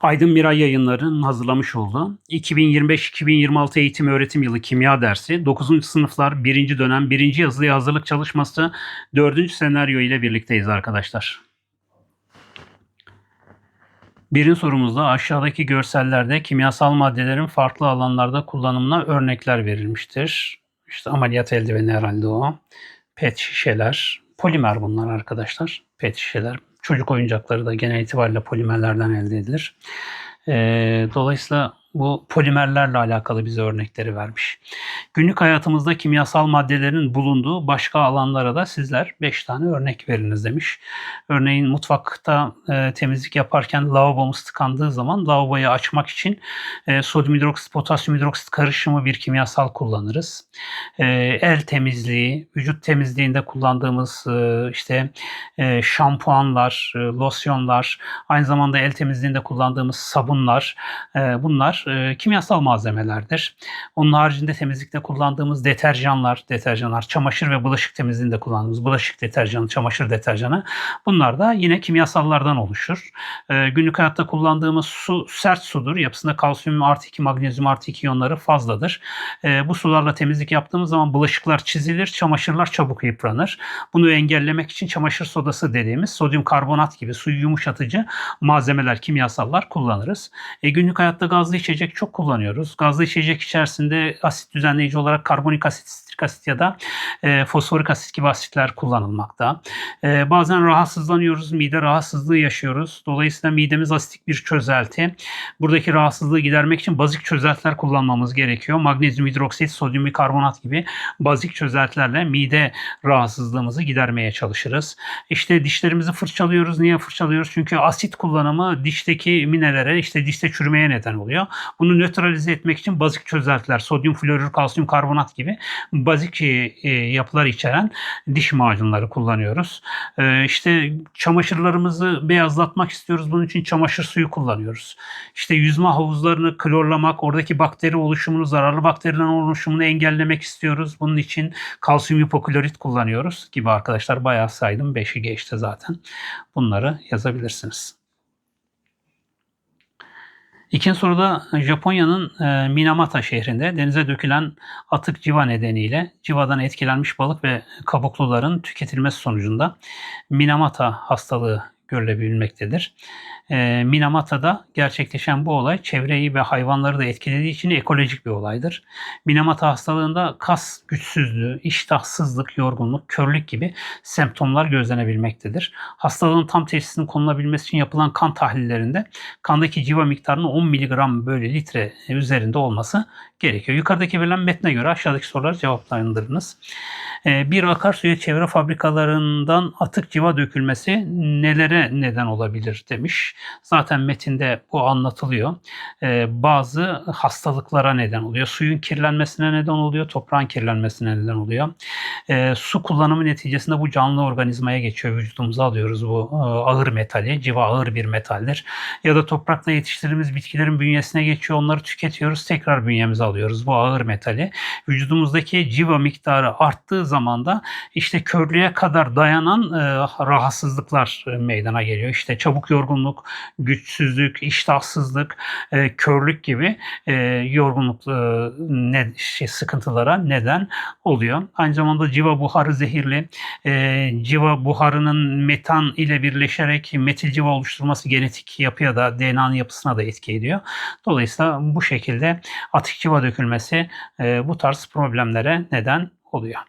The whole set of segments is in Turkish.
Aydın Miray Yayınları'nın hazırlamış olduğu 2025-2026 eğitim öğretim yılı kimya dersi 9. sınıflar 1. dönem 1. yazılıya hazırlık çalışması 4. senaryo ile birlikteyiz arkadaşlar. Birinci sorumuzda aşağıdaki görsellerde kimyasal maddelerin farklı alanlarda kullanımına örnekler verilmiştir. İşte ameliyat eldiveni herhalde o. Pet şişeler. Polimer bunlar arkadaşlar. Pet şişeler. Çocuk oyuncakları da genel itibariyle polimerlerden elde edilir. Ee, dolayısıyla bu polimerlerle alakalı bize örnekleri vermiş. Günlük hayatımızda kimyasal maddelerin bulunduğu başka alanlara da sizler 5 tane örnek veriniz demiş. Örneğin mutfakta e, temizlik yaparken lavabomuz tıkandığı zaman lavaboyu açmak için e, sodyum hidroksit, potasyum hidroksit karışımı bir kimyasal kullanırız. E, el temizliği, vücut temizliğinde kullandığımız e, işte e, şampuanlar, e, losyonlar, aynı zamanda el temizliğinde kullandığımız sabunlar e, bunlar e, kimyasal malzemelerdir. Onun haricinde temizlikte kullandığımız deterjanlar, deterjanlar, çamaşır ve bulaşık temizliğinde kullandığımız bulaşık deterjanı, çamaşır deterjanı bunlar da yine kimyasallardan oluşur. E, günlük hayatta kullandığımız su sert sudur. Yapısında kalsiyum artı 2, magnezyum artı 2 iyonları fazladır. E, bu sularla temizlik yaptığımız zaman bulaşıklar çizilir, çamaşırlar çabuk yıpranır. Bunu engellemek için çamaşır sodası dediğimiz sodyum karbonat gibi suyu yumuşatıcı malzemeler, kimyasallar kullanırız. E, günlük hayatta gazlı içecek çok kullanıyoruz. Gazlı içecek içerisinde asit düzenleyici olarak karbonik asit, sitrik asit ya da e, fosforik asit gibi asitler kullanılmakta. E, bazen rahatsızlanıyoruz, mide rahatsızlığı yaşıyoruz. Dolayısıyla midemiz asitik bir çözelti. Buradaki rahatsızlığı gidermek için bazik çözeltiler kullanmamız gerekiyor. Magnezyum hidroksit, sodyum bikarbonat gibi bazik çözeltilerle mide rahatsızlığımızı gidermeye çalışırız. İşte dişlerimizi fırçalıyoruz. Niye fırçalıyoruz? Çünkü asit kullanımı dişteki minelere, işte dişte çürümeye neden oluyor. Bunu nötralize etmek için bazik çözeltiler, sodyum florür, kalsiyum karbonat gibi bazik e, yapılar içeren diş macunları kullanıyoruz. E, işte çamaşırlarımızı beyazlatmak istiyoruz. Bunun için çamaşır suyu kullanıyoruz. İşte yüzme havuzlarını klorlamak, oradaki bakteri oluşumunu, zararlı bakteriden oluşumunu engellemek istiyoruz. Bunun için kalsiyum hipoklorit kullanıyoruz gibi arkadaşlar bayağı saydım. 5'i geçti zaten. Bunları yazabilirsiniz. İkinci soruda Japonya'nın e, Minamata şehrinde denize dökülen atık civa nedeniyle civadan etkilenmiş balık ve kabukluların tüketilmesi sonucunda Minamata hastalığı görülebilmektedir. E, Minamata'da gerçekleşen bu olay çevreyi ve hayvanları da etkilediği için ekolojik bir olaydır. Minamata hastalığında kas güçsüzlüğü, iştahsızlık, yorgunluk, körlük gibi semptomlar gözlenebilmektedir. Hastalığın tam teşhisinin konulabilmesi için yapılan kan tahlillerinde kandaki civa miktarının 10 mg bölü litre üzerinde olması gerekiyor. Yukarıdaki verilen metne göre aşağıdaki soruları cevaplandırınız. E, bir akarsuya çevre fabrikalarından atık civa dökülmesi nelere neden olabilir demiş. Zaten metinde bu anlatılıyor. Ee, bazı hastalıklara neden oluyor. Suyun kirlenmesine neden oluyor. Toprağın kirlenmesine neden oluyor. Ee, su kullanımı neticesinde bu canlı organizmaya geçiyor. Vücudumuza alıyoruz bu e, ağır metali. Civa ağır bir metaldir. Ya da toprakla yetiştirdiğimiz bitkilerin bünyesine geçiyor. Onları tüketiyoruz. Tekrar bünyemize alıyoruz bu ağır metali. Vücudumuzdaki civa miktarı arttığı zaman da işte körlüğe kadar dayanan e, rahatsızlıklar e, meydana geliyor. İşte çabuk yorgunluk, güçsüzlük, iştahsızlık, e, körlük gibi e, yorgunluk e, ne, şey, sıkıntılara neden oluyor. Aynı zamanda civa buharı zehirli. E, civa buharının metan ile birleşerek metil civa oluşturması genetik yapıya da DNA'nın yapısına da etki ediyor. Dolayısıyla bu şekilde atık civa dökülmesi bu tarz problemlere neden oluyor.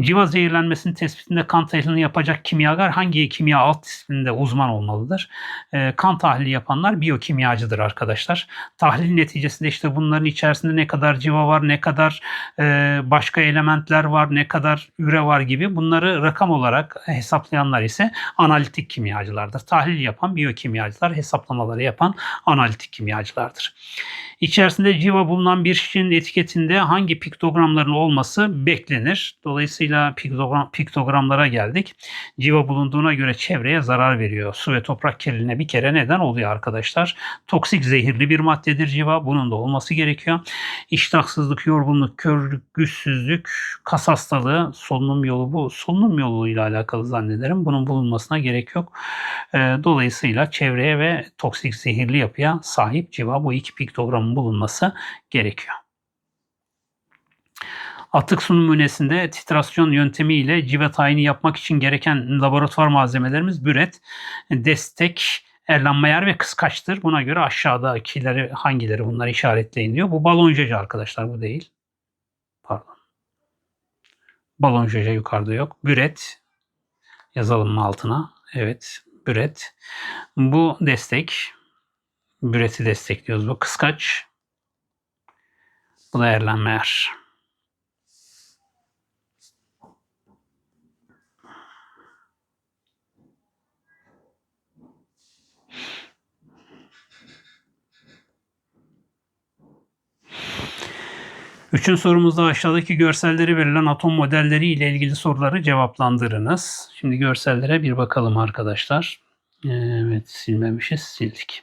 Civa zehirlenmesinin tespitinde kan tahlilini yapacak kimyager hangi kimya alt disiplininde uzman olmalıdır? E, kan tahlili yapanlar biyokimyacıdır arkadaşlar. Tahlil neticesinde işte bunların içerisinde ne kadar civa var, ne kadar e, başka elementler var, ne kadar üre var gibi bunları rakam olarak hesaplayanlar ise analitik kimyacılardır. Tahlil yapan biyokimyacılar, hesaplamaları yapan analitik kimyacılardır. İçerisinde civa bulunan bir şişenin etiketinde hangi piktogramların olması beklenir? Dolayısıyla piktogram, piktogramlara geldik. Civa bulunduğuna göre çevreye zarar veriyor. Su ve toprak kirliliğine bir kere neden oluyor arkadaşlar. Toksik zehirli bir maddedir civa. Bunun da olması gerekiyor. İştahsızlık, yorgunluk, körlük, güçsüzlük, kas hastalığı, solunum yolu bu solunum yoluyla alakalı zannederim. Bunun bulunmasına gerek yok. Ee, dolayısıyla çevreye ve toksik zehirli yapıya sahip civa bu iki piktogramın bulunması gerekiyor. Atık su numunesinde titrasyon yöntemiyle civa tayini yapmak için gereken laboratuvar malzemelerimiz büret, destek, Erlenmeyer ve kıskaçtır. Buna göre aşağıdakileri hangileri bunlar işaretleyin diyor. Bu baloncacı arkadaşlar bu değil. Pardon. Baloncacı yukarıda yok. Büret yazalım mı altına? Evet. Büret. Bu destek. Büreti destekliyoruz. Bu kıskaç. Bu da Erlenmeyer. Üçüncü sorumuzda aşağıdaki görselleri verilen atom modelleri ile ilgili soruları cevaplandırınız. Şimdi görsellere bir bakalım arkadaşlar. Evet silmemişiz sildik.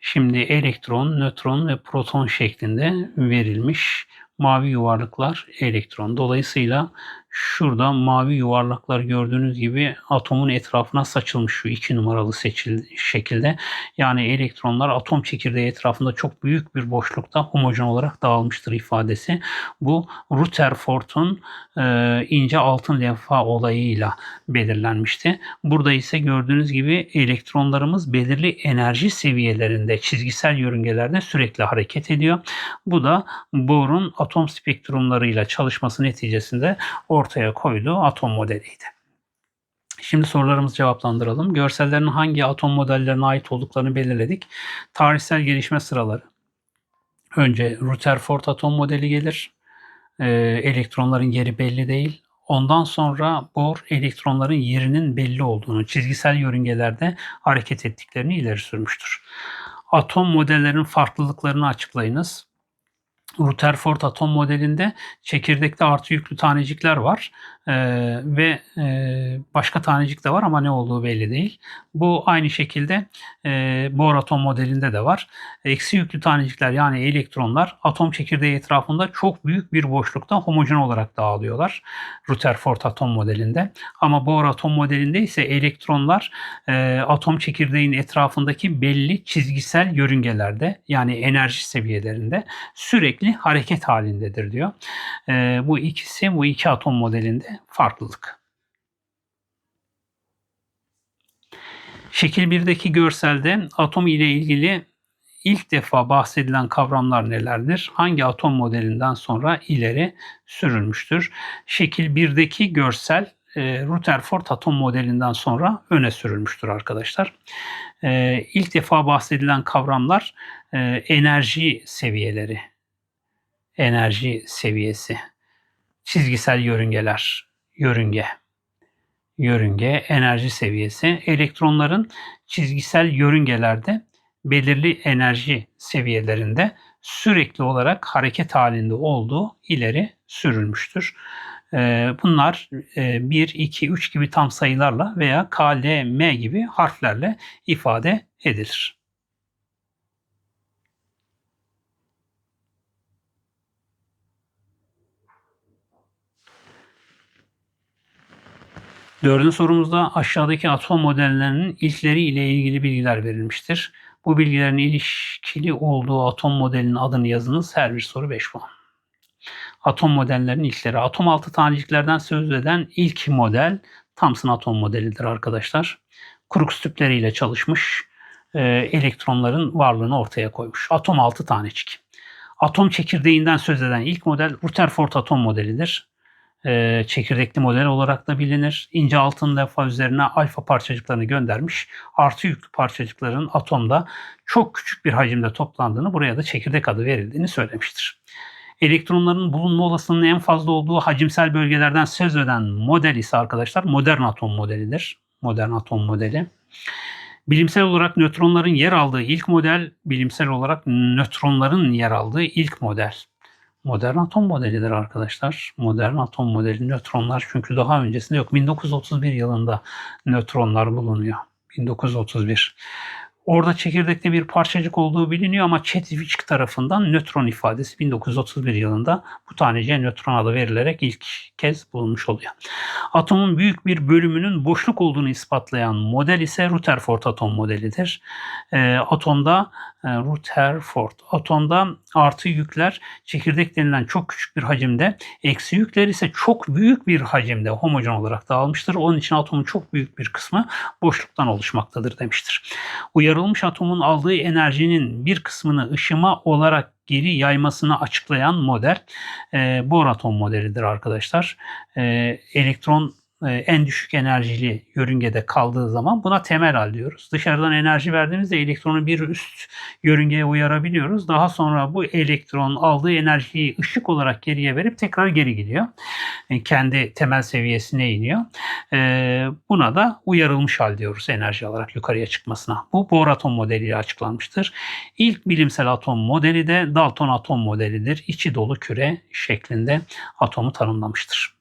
Şimdi elektron, nötron ve proton şeklinde verilmiş mavi yuvarlıklar elektron. Dolayısıyla şurada mavi yuvarlaklar gördüğünüz gibi atomun etrafına saçılmış şu iki numaralı seçil şekilde. Yani elektronlar atom çekirdeği etrafında çok büyük bir boşlukta homojen olarak dağılmıştır ifadesi. Bu Rutherford'un e, ince altın levha olayıyla belirlenmişti. Burada ise gördüğünüz gibi elektronlarımız belirli enerji seviyelerinde çizgisel yörüngelerde sürekli hareket ediyor. Bu da Bohr'un atom spektrumlarıyla çalışması neticesinde ortaya koyduğu atom modeliydi. Şimdi sorularımızı cevaplandıralım. Görsellerin hangi atom modellerine ait olduklarını belirledik. Tarihsel gelişme sıraları. Önce Rutherford atom modeli gelir. Ee, elektronların yeri belli değil. Ondan sonra Bohr elektronların yerinin belli olduğunu, çizgisel yörüngelerde hareket ettiklerini ileri sürmüştür. Atom modellerinin farklılıklarını açıklayınız. Rutherford atom modelinde çekirdekte artı yüklü tanecikler var ee, ve e, başka tanecik de var ama ne olduğu belli değil. Bu aynı şekilde e, Bohr atom modelinde de var. Eksi yüklü tanecikler yani elektronlar atom çekirdeği etrafında çok büyük bir boşlukta homojen olarak dağılıyorlar. Rutherford atom modelinde. Ama Bohr atom modelinde ise elektronlar e, atom çekirdeğin etrafındaki belli çizgisel yörüngelerde yani enerji seviyelerinde sürekli hareket halindedir diyor. E, bu ikisi bu iki atom modelinde farklılık. Şekil 1'deki görselde atom ile ilgili ilk defa bahsedilen kavramlar nelerdir? Hangi atom modelinden sonra ileri sürülmüştür? Şekil 1'deki görsel e, Rutherford atom modelinden sonra öne sürülmüştür arkadaşlar. E, ilk defa bahsedilen kavramlar e, enerji seviyeleri, enerji seviyesi, çizgisel yörüngeler, yörünge, yörünge, enerji seviyesi, elektronların çizgisel yörüngelerde belirli enerji seviyelerinde sürekli olarak hareket halinde olduğu ileri sürülmüştür. Ee, bunlar 1, 2, 3 gibi tam sayılarla veya K, L, M gibi harflerle ifade edilir. Dördüncü sorumuzda aşağıdaki atom modellerinin ilkleri ile ilgili bilgiler verilmiştir. Bu bilgilerin ilişkili olduğu atom modelinin adını yazınız. Her bir soru 5 puan. Atom modellerinin ilkleri. Atom altı taneciklerden söz eden ilk model Thomson atom modelidir arkadaşlar. Crookes tüpleriyle çalışmış, e, elektronların varlığını ortaya koymuş. Atom altı tanecik. Atom çekirdeğinden söz eden ilk model Rutherford atom modelidir e, çekirdekli model olarak da bilinir. İnce altın levha üzerine alfa parçacıklarını göndermiş. Artı yüklü parçacıkların atomda çok küçük bir hacimde toplandığını, buraya da çekirdek adı verildiğini söylemiştir. Elektronların bulunma olasılığının en fazla olduğu hacimsel bölgelerden söz eden model ise arkadaşlar modern atom modelidir. Modern atom modeli. Bilimsel olarak nötronların yer aldığı ilk model, bilimsel olarak nötronların yer aldığı ilk model. Modern atom modelidir arkadaşlar. Modern atom modeli nötronlar çünkü daha öncesinde yok. 1931 yılında nötronlar bulunuyor. 1931. Orada çekirdekte bir parçacık olduğu biliniyor ama Chadwick tarafından nötron ifadesi 1931 yılında bu taneciye nötron adı verilerek ilk kez bulunmuş oluyor. Atomun büyük bir bölümünün boşluk olduğunu ispatlayan model ise Rutherford atom modelidir. E, atomda e, Rutherford atomda artı yükler çekirdek denilen çok küçük bir hacimde, eksi yükler ise çok büyük bir hacimde homojen olarak dağılmıştır. Onun için atomun çok büyük bir kısmı boşluktan oluşmaktadır demiştir. Uyarılmış atomun aldığı enerjinin bir kısmını ışıma olarak geri yaymasını açıklayan model e, Bohr atom modelidir arkadaşlar. E, elektron en düşük enerjili yörüngede kaldığı zaman buna temel hal diyoruz. Dışarıdan enerji verdiğimizde elektronu bir üst yörüngeye uyarabiliyoruz. Daha sonra bu elektron aldığı enerjiyi ışık olarak geriye verip tekrar geri gidiyor. E, kendi temel seviyesine iniyor. E, buna da uyarılmış hal diyoruz enerji olarak yukarıya çıkmasına. Bu Bohr atom modeliyle açıklanmıştır. İlk bilimsel atom modeli de Dalton atom modelidir. İçi dolu küre şeklinde atomu tanımlamıştır.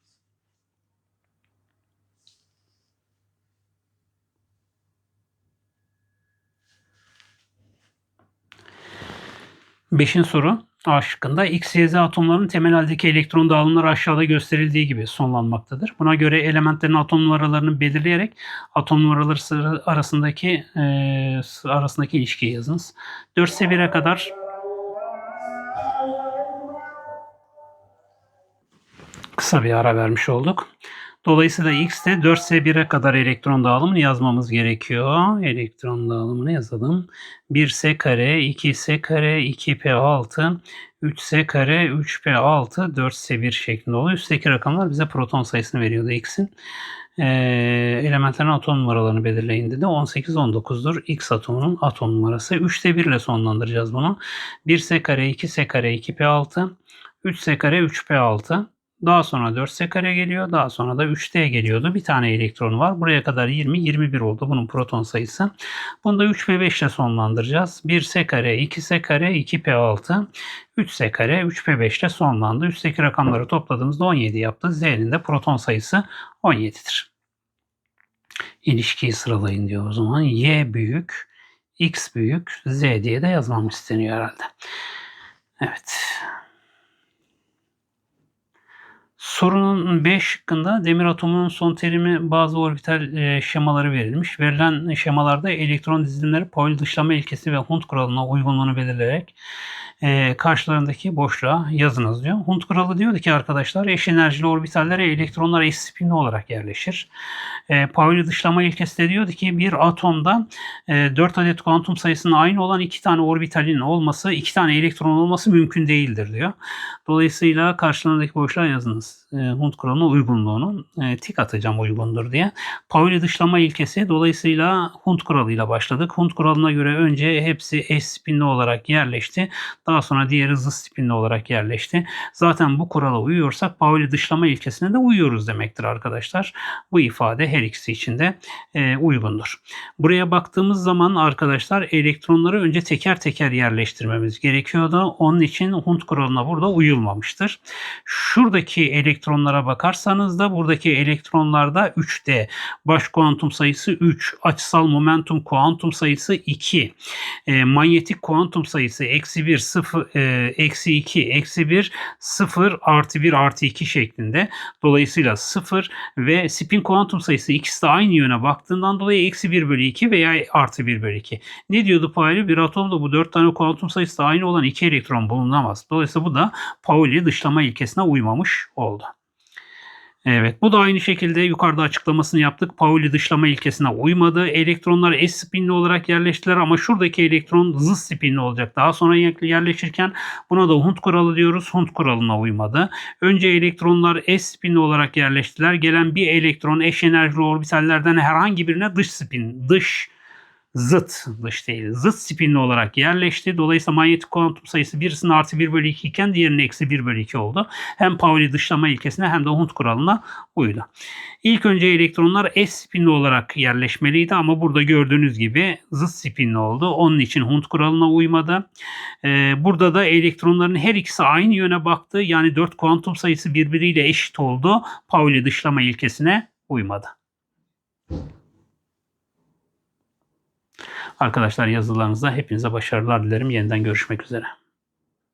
Beşin soru A şıkkında X, Y, Z atomlarının temel haldeki elektron dağılımları aşağıda gösterildiği gibi sonlanmaktadır. Buna göre elementlerin atom numaralarını belirleyerek atom numaraları arasındaki e, arasındaki ilişkiyi yazınız. 4 seviyeye kadar kısa bir ara vermiş olduk. Dolayısıyla X'te 4S1'e kadar elektron dağılımını yazmamız gerekiyor. Elektron dağılımını yazalım. 1S kare, 2S kare, 2P6, 3S kare, 3P6, 4S1 şeklinde oluyor. Üstteki rakamlar bize proton sayısını veriyordu X'in. E, elementlerin atom numaralarını belirleyin dedi. 18-19'dur. X atomunun atom numarası. 3'te 1 ile sonlandıracağız bunu. 1S kare, 2S kare, 2P6, 3S kare, 3P6. Daha sonra 4S kare geliyor. Daha sonra da 3D geliyordu. Bir tane elektronu var. Buraya kadar 20, 21 oldu bunun proton sayısı. Bunu da 3 ve 5 ile sonlandıracağız. 1S kare, 2S kare, 2P6, 3S kare, 3P5 ile sonlandı. Üstteki rakamları topladığımızda 17 yaptı. Z'nin de proton sayısı 17'dir. İlişkiyi sıralayın diyor o zaman. Y büyük, X büyük, Z diye de yazmam isteniyor herhalde. Evet. Sorunun B şıkkında demir atomunun son terimi bazı orbital e, şemaları verilmiş. Verilen şemalarda elektron dizilimleri Pauli dışlama ilkesi ve Hund kuralına uygunluğunu belirleyerek e, karşılarındaki boşluğa yazınız diyor. Hund kuralı diyor ki arkadaşlar eş enerjili orbitallere elektronlar eş spinli olarak yerleşir. E, Pauli dışlama ilkesi de diyordu ki bir atomda e, 4 adet kuantum sayısının aynı olan iki tane orbitalin olması, iki tane elektron olması mümkün değildir diyor. Dolayısıyla karşılarındaki boşluğa yazınız. E, Hund kuralına uygunluğunu e, tik atacağım uygundur diye. Pauli dışlama ilkesi dolayısıyla Hund kuralıyla başladık. Hund kuralına göre önce hepsi eş spinli olarak yerleşti. Daha sonra diğeri zıt spinli olarak yerleşti. Zaten bu kurala uyuyorsak Pauli dışlama ilkesine de uyuyoruz demektir arkadaşlar. Bu ifade her ikisi için de e, uygundur. Buraya baktığımız zaman arkadaşlar elektronları önce teker teker yerleştirmemiz gerekiyordu. Onun için Hund kuralına burada uyulmamıştır. Şuradaki elektronlara bakarsanız da buradaki elektronlarda 3D. Baş kuantum sayısı 3. Açısal momentum kuantum sayısı 2. E, manyetik kuantum sayısı eksi 1, 0, e, eksi 2, eksi 1, 0, artı 1, artı 2 şeklinde. Dolayısıyla 0 ve spin kuantum sayısı ikisi de aynı yöne baktığından dolayı eksi 1 bölü 2 veya artı 1 bölü 2. Ne diyordu Pauli? Bir atomda bu 4 tane kuantum sayısı da aynı olan 2 elektron bulunamaz. Dolayısıyla bu da Pauli dışlama ilkesine uymamış oldu. Evet bu da aynı şekilde yukarıda açıklamasını yaptık. Pauli dışlama ilkesine uymadı. Elektronlar S spinli olarak yerleştiler ama şuradaki elektron zıt spinli olacak. Daha sonra yerleşirken buna da Hund kuralı diyoruz. Hund kuralına uymadı. Önce elektronlar S spinli olarak yerleştiler. Gelen bir elektron eş enerjili orbitallerden herhangi birine dış spin, dış zıt dış değil, zıt spinli olarak yerleşti. Dolayısıyla manyetik kuantum sayısı birisinin artı 1 bölü 2 iken diğerinin eksi 1 bölü 2 oldu. Hem Pauli dışlama ilkesine hem de Hund kuralına uydu. İlk önce elektronlar S spinli olarak yerleşmeliydi ama burada gördüğünüz gibi zıt spinli oldu. Onun için Hund kuralına uymadı. Ee, burada da elektronların her ikisi aynı yöne baktı. Yani 4 kuantum sayısı birbiriyle eşit oldu. Pauli dışlama ilkesine uymadı. Arkadaşlar yazılarınızda hepinize başarılar dilerim. Yeniden görüşmek üzere.